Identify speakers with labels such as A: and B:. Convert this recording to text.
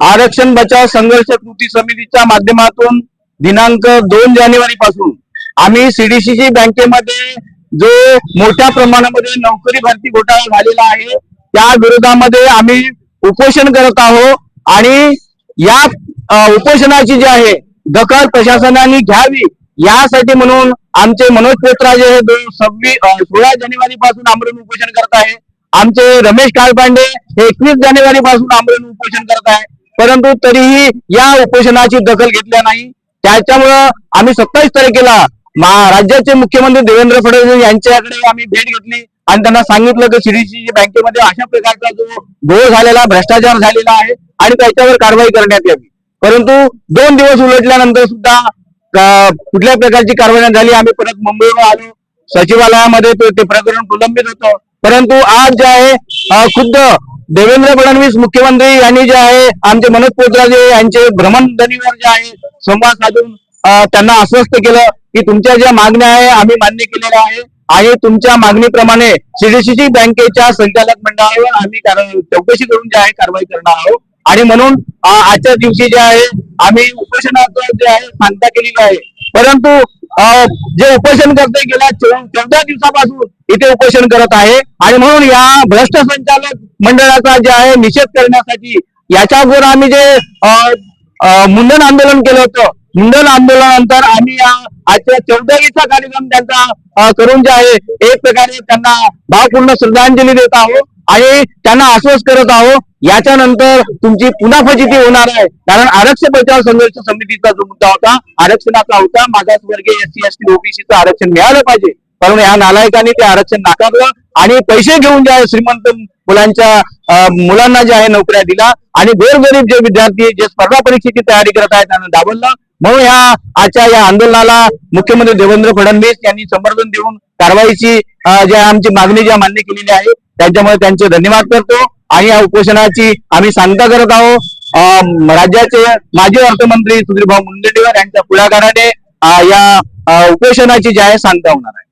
A: आरक्षण बचाव संघर्ष कृती समितीच्या माध्यमातून दिनांक दोन जानेवारी पासून आम्ही सीडीसीसी बँकेमध्ये जो मोठ्या प्रमाणामध्ये नोकरी भरती घोटाळा झालेला आहे त्या विरोधामध्ये आम्ही उपोषण करत आहोत आणि या उपोषणाची जी आहे दखल प्रशासनाने घ्यावी यासाठी म्हणून आमचे मनोज पेत्राजे हे दोन सव्वीस सोळा जानेवारी पासून आमरण उपोषण करत आहे. आमचे रमेश काळपांडे हे एकवीस जानेवारी पासून आंदोलन उपोषण करत आहे परंतु तरीही या उपोषणाची दखल घेतल्या नाही. त्याच्यामुळं आम्ही सत्तावीस तारखेला राज्याचे मुख्यमंत्री देवेंद्र फडणवीस यांच्याकडे आम्ही भेट घेतली. आणि त्यांना सांगितलं की सीडीसी बँकेमध्ये अशा प्रकारचा जो घोळ झालेला भ्रष्टाचार झालेला आहे आणि त्याच्यावर कारवाई करण्यात यावी. परंतु दोन दिवस उलटल्यानंतर सुद्धा कुठल्या प्रकारची कारवाई झाली. आम्ही परत मुंबईवर आलो. सचिवालयामध्ये तो ते प्रकरण प्रलंबित होतं. परंतु आज जे आहे खुद्द देवेंद्र फडणवीस मुख्यमंत्री यांनी जे आहे आमचे मनोज पोत्राजे यांचे भ्रमणध्वनीवर जे आहे संवाद साधून त्यांना आश्वस्त केलं की तुमच्या ज्या मागण्या आहे आम्ही मान्य केलेल्या आहे. आणि तुमच्या मागणीप्रमाणे सीडीसीसी बँकेच्या संचालक मंडळावर आम्ही चौकशी करून जे आहे कारवाई करणार आहोत. आणि म्हणून आजच्या दिवशी जे आहे आम्ही उपोषणाचं जे आहे सांगता केलेली आहे. परंतु जे उपोषण करते गेल्या चौदा दिवसापासून इथे उपोषण करत आहे. आणि म्हणून या भ्रष्ट संचालक मंडळाचा जे आहे निषेध करण्यासाठी याच्या अगोदर आम्ही जे मुंडन आंदोलन केलं होतं मुंडन आंदोलनानंतर आम्ही या आजच्या चौदावीचा कार्यक्रम त्यांचा करून जे आहे एक प्रकारे त्यांना भावपूर्ण श्रद्धांजली देत आहोत आणि त्यांना आश्वस्त करत आहोत याच्यानंतर तुमची पुन्हा फजिती होणार आहे. कारण आरक्षण बचाव संघर्ष समितीचा जो मुद्दा होता आरक्षणाचा होता मागासवर्गीय एस सी एस ओबीसीचं आरक्षण मिळालं पाहिजे. परंतु या नालायकांनी ते आरक्षण नाकारलं आणि पैसे घेऊन ज्या श्रीमंत मुलांच्या मुलांना जे आहे नोकऱ्या दिला आणि गोरगरीब जे विद्यार्थी जे स्पर्धा परीक्षेची तयारी करत आहेत त्यांना दाबलला म्हणून ह्या आजच्या या आंदोलनाला मुख्यमंत्री देवेंद्र फडणवीस यांनी समर्थन देऊन कारवाईची ज्या आमची मागणी ज्या मान्य केलेली आहे त्यांच्यामुळे त्यांचे धन्यवाद करतो. आणि या उपोषणाची आम्ही सांगता करत आहोत. अं, राज्याचे माजी अर्थमंत्री सुधीरभाऊ मुनगंटीवार यांच्या पुढाकाराने या उपोषणाची जी आहे सांगता होणार आहे.